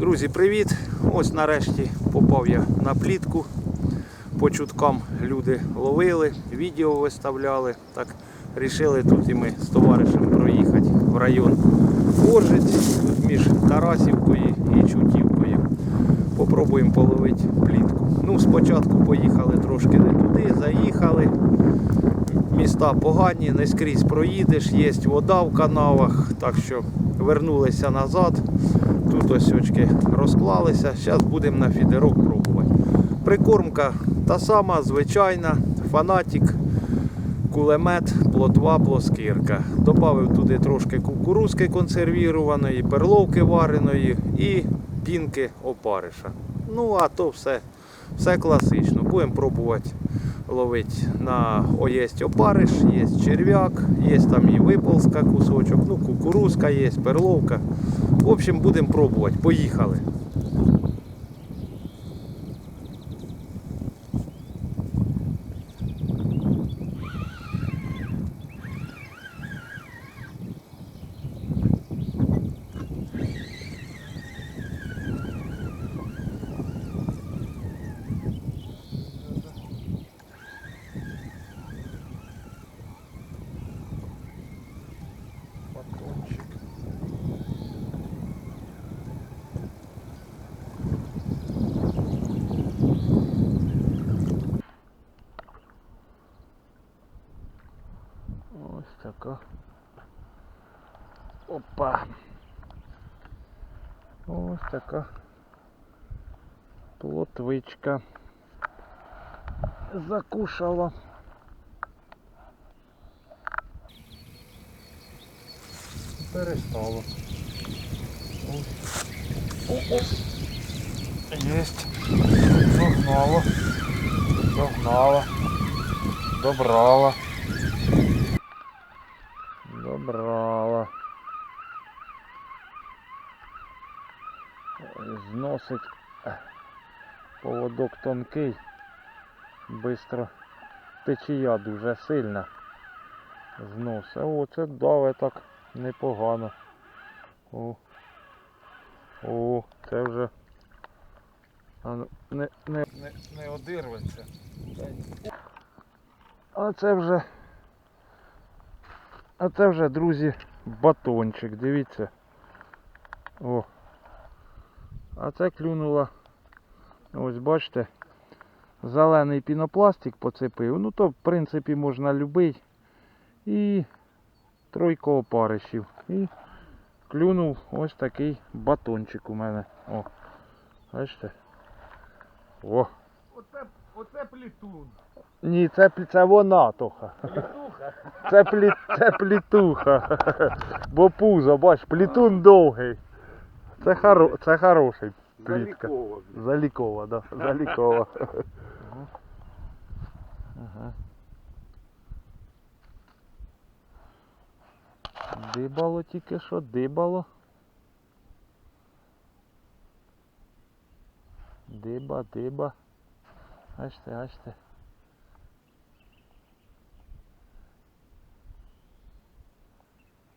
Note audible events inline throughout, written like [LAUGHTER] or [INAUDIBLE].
Друзі, привіт! Ось нарешті попав я на плітку. По чуткам люди ловили, відео виставляли. Так рішили тут і ми з товаришем проїхати в район Оржиць, між Тарасівкою і Чутівкою. Попробуємо половити плітку. Ну, спочатку поїхали трошки не туди, заїхали. Міста погані, не скрізь проїдеш, є вода в канавах, так що вернулися назад. Тут ось розклалися. Зараз будемо на фідерок пробувати. Прикормка та сама, звичайна, фанатик, кулемет, плотва, плоскирка. Добавив туди трошки кукурузки консервірованої, перловки вареної і пінки опариша. Ну, а то все, все класично. Будемо пробувати ловити на О, опариш, є черв'як, є там і виползка кусочок, ну кукурузка є, перловка. Общем, будемо пробувати. Поїхали. Батончик. Ось така. Опа. Ось така плотвичка. Закушала. Перестало. Есть. Догнала. Догнала. Добрала. Добрала. Зносить е, поводок тонкий. Бистро течія дуже сильна. Зносить. О, це даве так непогано. О. О, це вже. А, не, не, не, не одирветься. А це вже. А це вже, друзі, батончик, дивіться. О. А це клюнула. Ось бачите. Зелений пінопластик поцепив. Ну то в принципі можна любий. І тройка опаришів. І клюнув ось такий батончик у мене. О. Бачите? О. Оце, оце плітун. Ні, це, це вона, Тоха. Плітуха. Це, плі, це плітуха. Бо пузо, бач, плітун довгий. Це, хоро, це хороший плітка. Залікова. Залікова, да. [LAUGHS] Залікова. Ага. Дибало тільки що, дибало. Диба, диба. Бачите, бачите.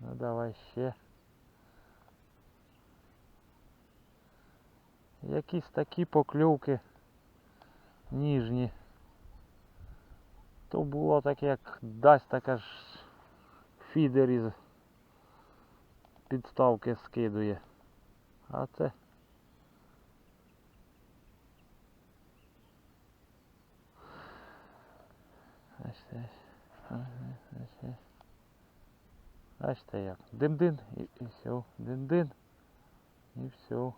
Ну давай ще. Якісь такі покльовки ніжні. То було таке, як дасть така ж фідер із підставки скидує. А це. Бачите, як. Дин-дин і, і все. Дин-дин. І все.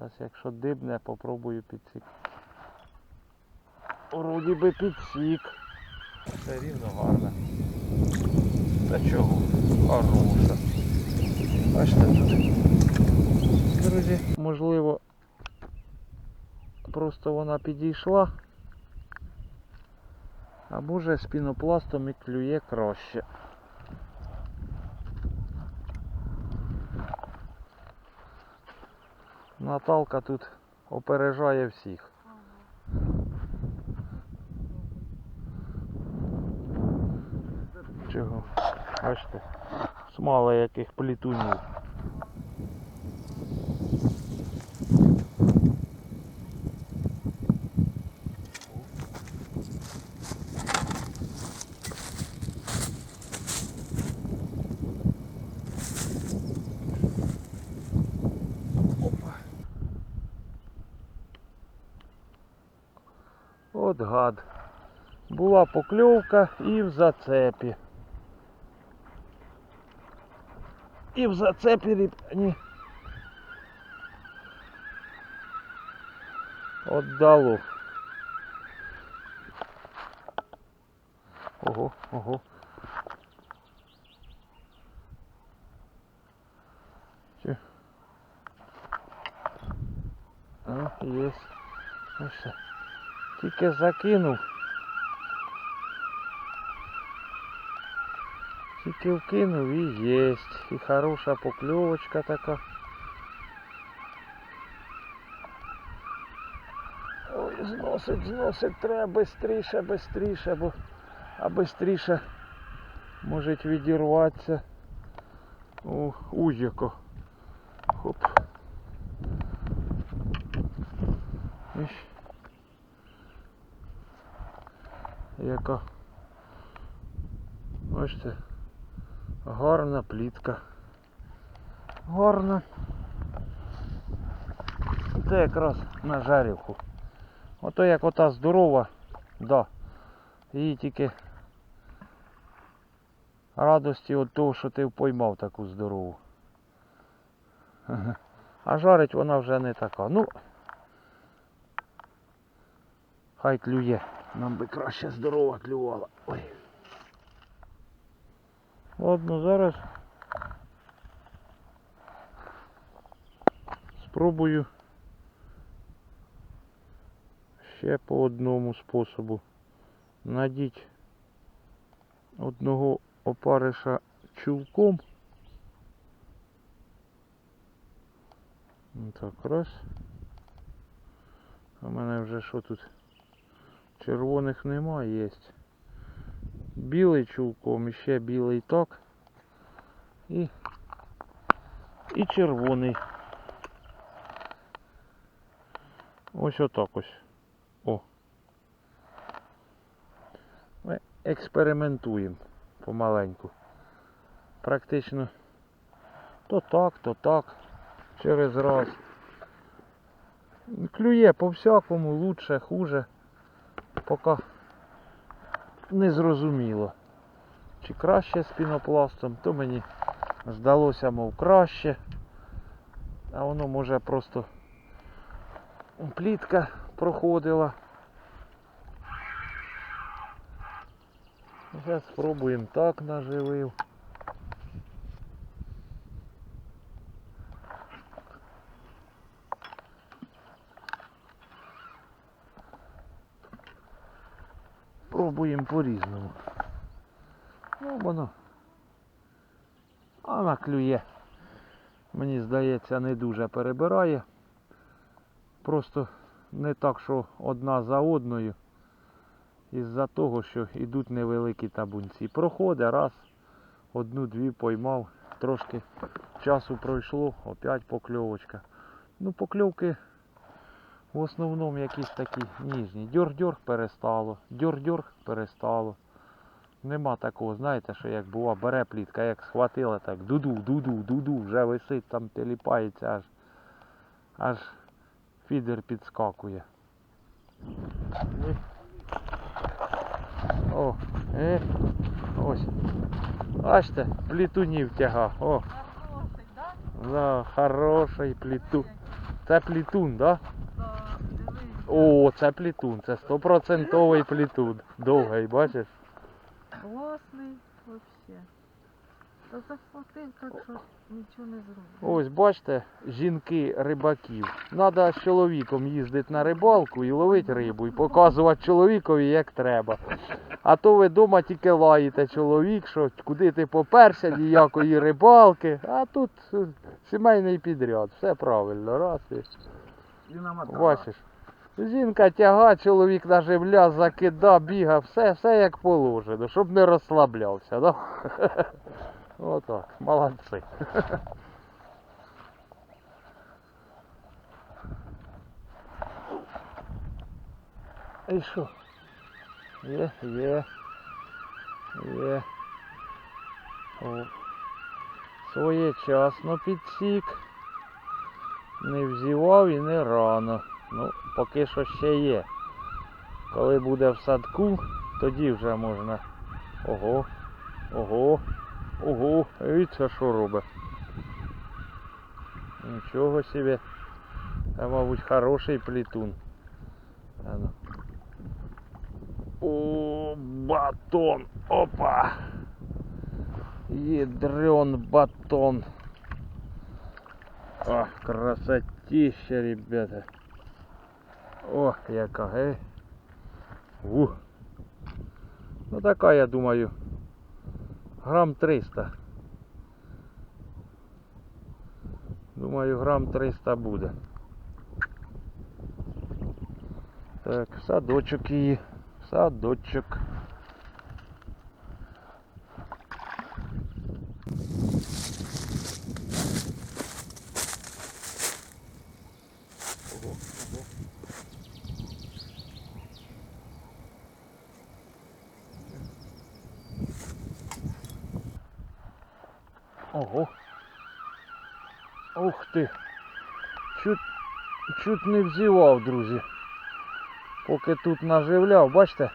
Зараз якщо дибне, попробую підсік. Вроді би підсік. Це рівно гарно. Та чого? Хороша. Бачите тут. Друзі, можливо, просто вона підійшла. А може з пінопластом і клює краще. Наталка тут опережає всіх. Чого? Бачите? смало яких плітунів. От гад. Була покльовка і в зацепі. І в зацепі ріб... Ні. Отдало. Ого, ого. Чи? А, є. Ну все. Тільки закинув. Тільки вкинув і єсть. І хороша покльовочка така. Ой, зносить, зносить треба бистріше, бистріше, бо а бистріше може відірватися. О, узяко. Яка. Бачите, гарна плітка. Гарна. Це якраз на жарівку. Ото як ота здорова, да. Її тільки радості від того, що ти поймав таку здорову. [LAUGHS] А жарить вона вже не така. Ну, хай клює. Нам би краще здорова клювала. Ой. Ладно, зараз спробую ще по одному способу надіть одного опариша чулком. Так, раз. У мене вже що тут? Червоних нема, є. Білий чулком, ще білий так. І, і червоний. Ось отак ось. О. Ми експериментуємо помаленьку. Практично то так, то так. Через раз. Клює по всякому, лучше, хуже. Поки не зрозуміло. Чи краще з пінопластом, то мені здалося, мов краще. А воно може просто плітка проходила. Зараз спробуємо так наживив. Пробуємо по-різному. Ну, воно. Вона клює. Мені здається, не дуже перебирає. Просто не так, що одна за одною. Із-за того, що йдуть невеликі табунці. Проходить раз, одну-дві поймав, трошки часу пройшло, опять покльовочка. Ну, покльовки в основному якісь такі ніжні. Дьорг-дьорг перестало, дьорг-дьорг перестало. Нема такого, знаєте, що як була, бере плітка, як схватила, так дуду, дуду, дуду, вже висить, там теліпається аж, аж фідер підскакує. О, е, ось. Бачите, плітунів тяга. О, Хороший, да? да, хороший плітун. Це плітун, да? Да. О, це плітун, це стопроцентовий плітун. Довгий, бачиш? Класний вообще. Та захватив так, що нічого не зробив. Ось бачите, жінки рибаків. Надо з чоловіком їздити на рибалку і ловити рибу, і показувати чоловікові як треба. А то ви вдома тільки лаєте чоловік, що куди ти поперся, ніякої рибалки. А тут сімейний підряд, все правильно, раз і І намотав. бачиш. Жінка тяга, чоловік на живля, закида, біга, все, все як положено, щоб не розслаблявся, да? [LAUGHS] Отак, молодці. [LAUGHS] І що? Є, є. Є. О. Своєчасно підсік. Не взівав і не рано. Ну, поки що ще є. Коли буде в садку, тоді вже можна. Ого, ого, ого, і це що робить? Нічого собі. Це, мабуть, хороший плітун. А ну. О, батон. Опа. Ядрен батон. Ах, красотища, ребята. О, яка, гей. Ух. Ну така, я думаю. Грам 300. Думаю, грам 300 буде. Так, садочок її. Садочок. Ого. Ух ти. Чуть, чуть не взівав, друзі. Поки тут наживляв, бачите,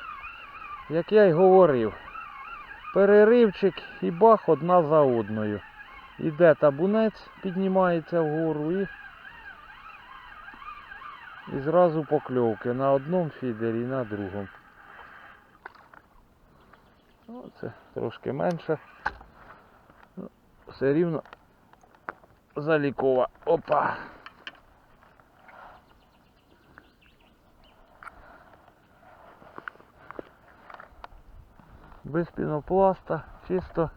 як я й говорив. Переривчик і бах одна за одною. Іде табунець, піднімається вгору і, і зразу покльовки на одному фідері і на другому. Оце трошки менше. Все рівно залікова. Опа! Без пінопласта, чисто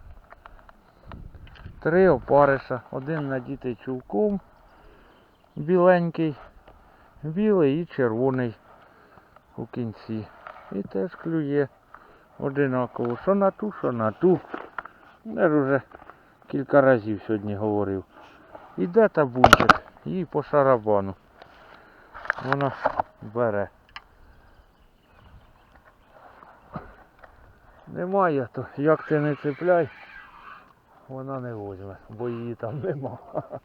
три опариша. Один надітий чулком біленький, білий і червоний у кінці. І теж клює одинаково. Що на ту, що на ту. Я ж уже кілька разів сьогодні говорив. Іде табунчик, їй по шарабану. Вона бере. Немає, то як ти не цепляй, вона не возьме, бо її там нема. [LAUGHS]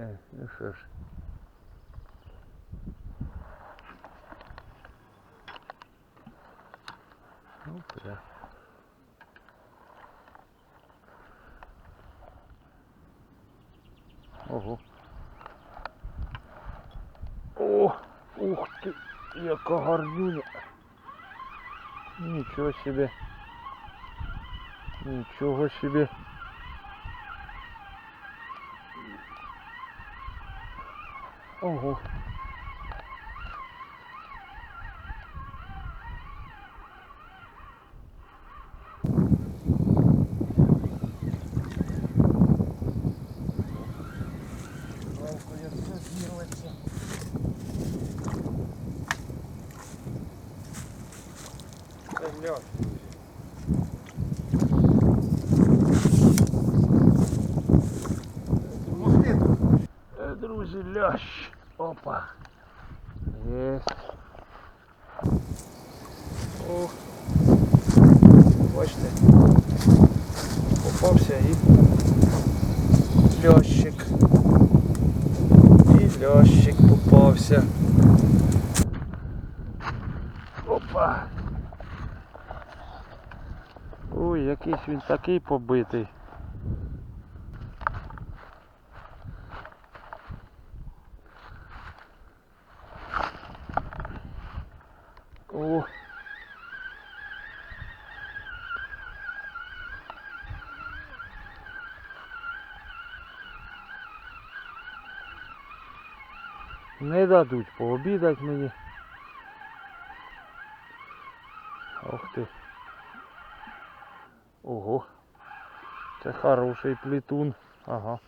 Е, ну що ж. Ну, прям. Ого. О, ух ти, яка гарнюня. Нічого собі. Нічого собі. Ого. Жалко, як це зірветься. Це ляж. Мости тут. Е, Друзі, лящ. Опа. Єсть. О. Бачите. Попався і лящик. І попався. Опа. Ой, якийсь він такий побитий. О. Не дадуть пообідати мені. Ох ти. Ого. Це хороший плітун. Ага.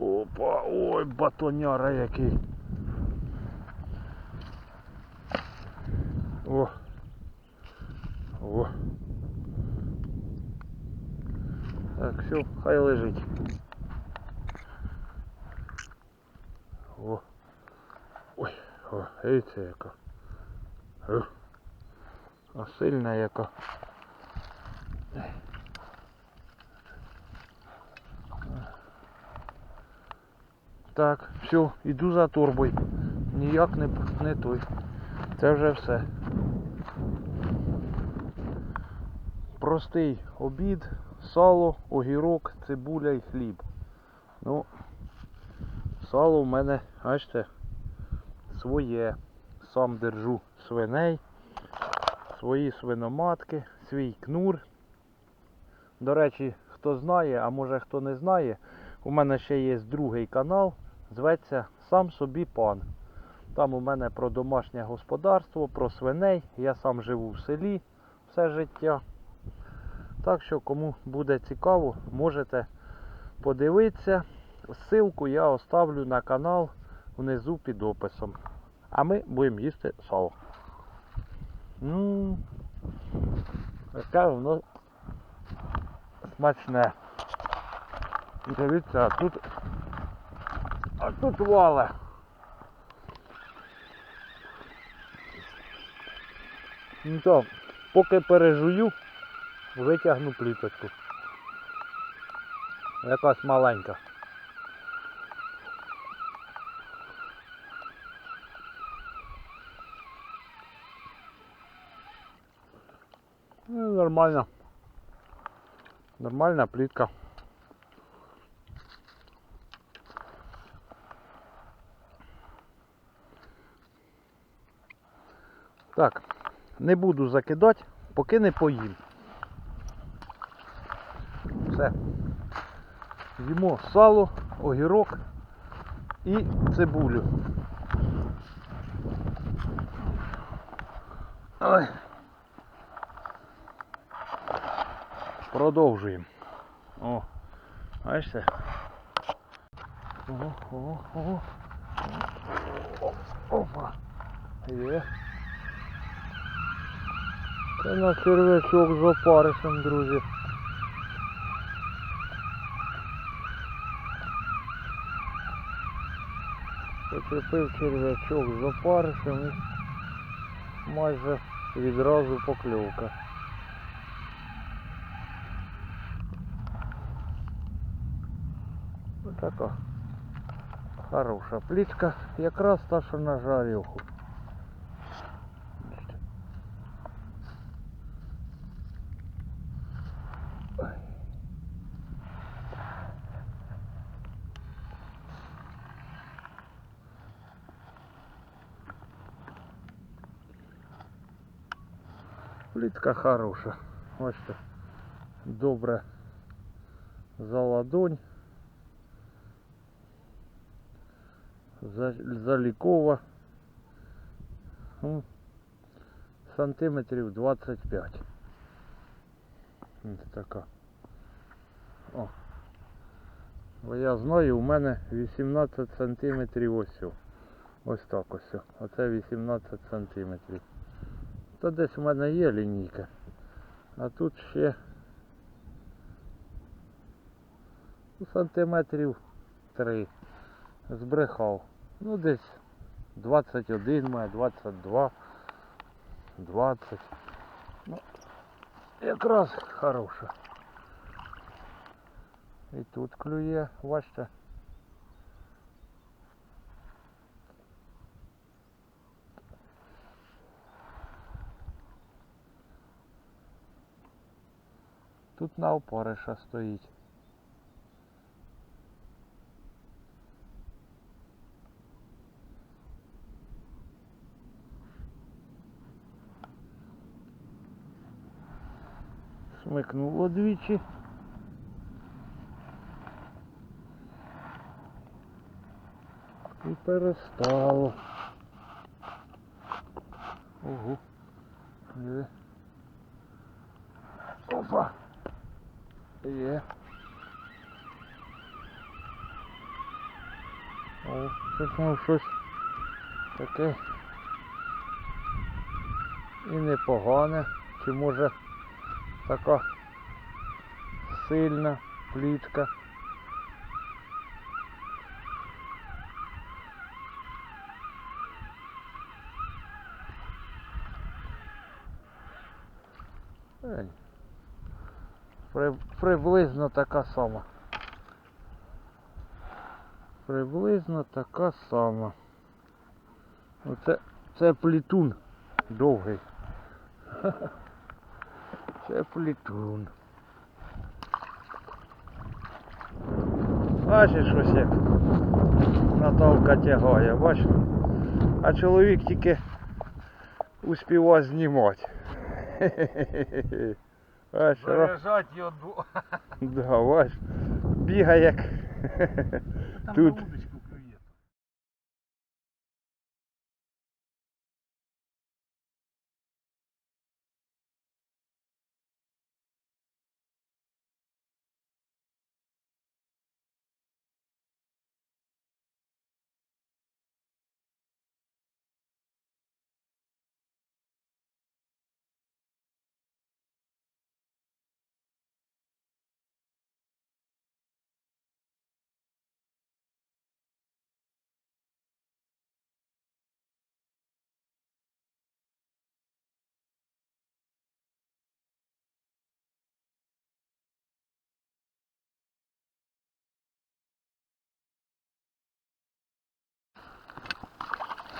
Опа, ой, батоняра який. О. О. Так, все, хай лежить. О. Ой, о, це яка. А сильна яка. Так, все, іду за торбою. ніяк не, не той. Це вже все. Простий обід, сало, огірок, цибуля і хліб. Ну, сало в мене, бачите, своє. Сам держу свиней, свої свиноматки, свій кнур. До речі, хто знає, а може хто не знає, у мене ще є другий канал, зветься Сам собі пан. Там у мене про домашнє господарство, про свиней. Я сам живу в селі все життя. Так що, кому буде цікаво, можете подивитися. Ссылку я оставлю на канал внизу під описом. А ми будемо їсти сало. Ммм, яке воно смачне. Дивіться, а тут. А тут вале. Ну то, поки пережую, витягну пліточку. Якась маленька. Ну, нормально. Нормальна плітка. Так, не буду закидати, поки не поїм. Все. Їмо сало, огірок і цибулю. Ой. Продовжуємо. О, бачите? Ого, ого, ого. Опа. Є. Це на червячок з опаришем, друзі. Почепив червячок з опаришем і майже відразу покльовка. Така хороша плітка, якраз та, що на жарюху. Плітка хороша. Бачите, добре за ладонь. Залікова. Ну, Сантиметрів 25. Ось така. О. Бо я знаю, у мене 18 сантиметрів ось. Ось так ось. Оце 18 сантиметрів. Та десь у мене є лінійка. А тут ще сантиметрів 3. Збрехав. Ну десь 21 має, 22, 20. Ну, якраз хороша. І тут клює, бачите. Тут на опариша стоїть. Смикнуло двічі. І перестало. Ого. Є. Опа. Є. О, щось щось таке. І непогане. Чи може така сильна плітка. Приблизно така сама. Приблизно така сама. Оце це плітун довгий. [LAUGHS] Це плітун. Бачиш ось як Наталка тягає, бачиш? А чоловік тільки успіває знімати. [LAUGHS] Бачиш, ро- Заряжать його до... [LAUGHS] да, бачиш, бігає як Там Тут.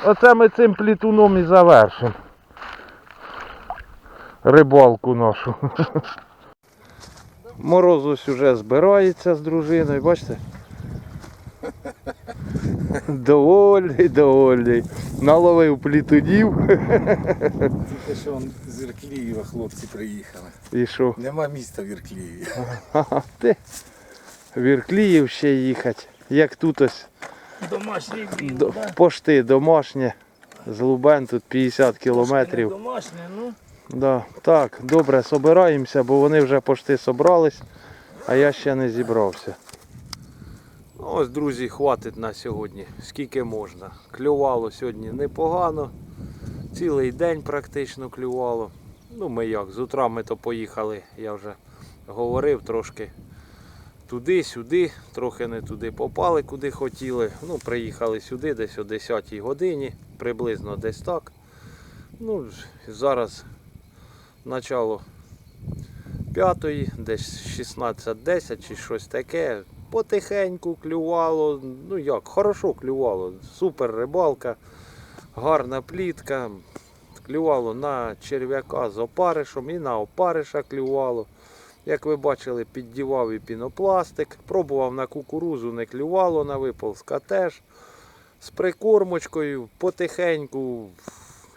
Оце ми цим плітуном і завершимо. Рибалку нашу. Мороз ось уже збирається з дружиною, бачите? Довольний, довольний. Наловив плітунів. Тільки що он з Ірклієва хлопці приїхали. І що? Нема міста в Ірклієві. Ха-ха, Ти в Іркліїв ще їхати. Як тут ось Домашній до, пошти домашнє. З Лубен тут 50 кілометрів. Домашнє, ну. Да, так, добре, собираємося, бо вони вже пошти собрались, а я ще не зібрався. Ну, Ось, друзі, хватить на сьогодні, скільки можна. Клювало сьогодні непогано. Цілий день практично клювало. Ну ми як, з утра ми то поїхали, я вже говорив трошки туди-сюди, трохи не туди попали, куди хотіли. Ну, приїхали сюди десь о 10 годині, приблизно десь так. Ну, зараз начало п'ятої, десь 16.10 чи щось таке. Потихеньку клювало. Ну як, хорошо клювало. Супер рибалка, гарна плітка. Клювало на черв'яка з опаришем і на опариша клювало. Як ви бачили, піддівав і пінопластик. Пробував на кукурузу, не клювало, на виползка теж. З прикормочкою потихеньку,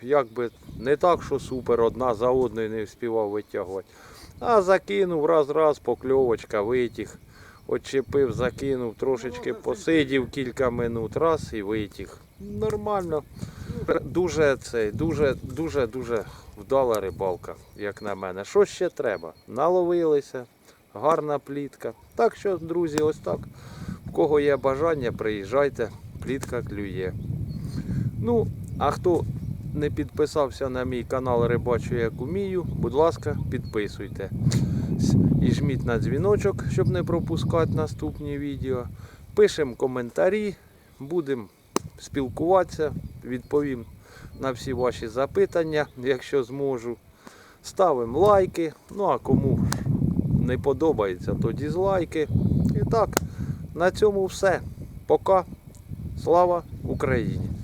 якби не так, що супер, одна за одною не вспівав витягувати. А закинув раз-раз, покльовочка, витяг. Отчепив, закинув, трошечки посидів кілька минут, раз і витяг. Нормально. Дуже цей, дуже, дуже, дуже вдала рибалка, як на мене. Що ще треба? Наловилися, гарна плітка. Так що, друзі, ось так. В кого є бажання, приїжджайте, плітка клює. Ну, а хто не підписався на мій канал Рибачу як умію, будь ласка, підписуйте. І жміть на дзвіночок, щоб не пропускати наступні відео. Пишемо коментарі, будемо спілкуватися, відповім на всі ваші запитання, якщо зможу. Ставимо лайки. Ну а кому не подобається, то дізлайки. І так, на цьому все. Пока. Слава Україні!